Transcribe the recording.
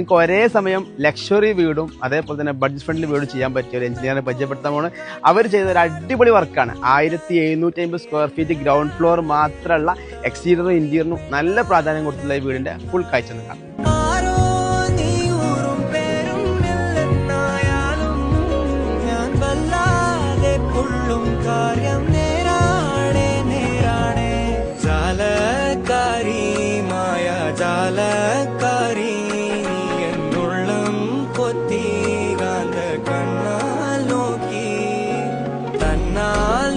നിങ്ങൾക്ക് ഒരേ സമയം ലക്ഷറി വീടും അതേപോലെ തന്നെ ബഡ്ജറ്റ് ഫ്രണ്ട്ലി വീടും ചെയ്യാൻ പറ്റിയ ഒരു എഞ്ചിനീയറിനെ പരിചയപ്പെടുത്താൻ പോണ്. അവർ ചെയ്ത ഒരു അടിപൊളി വർക്കാണ് ആയിരത്തി എഴുന്നൂറ്റി അമ്പത് സ്ക്വയർ ഫീറ്റ് ഗ്രൗണ്ട് ഫ്ലോർ മാത്രമുള്ള എക്സ്റ്റീരിയറും ഇന്റീരിയറിനും നല്ല പ്രാധാന്യം കൊടുത്തുള്ള ഈ വീടിന്റെ ഫുൾ കാഴ്ച നിൽക്കാം കാര്യം നേരാണേ നേരാണേ. ജാലകാരിമായ ജാല கண்ணால்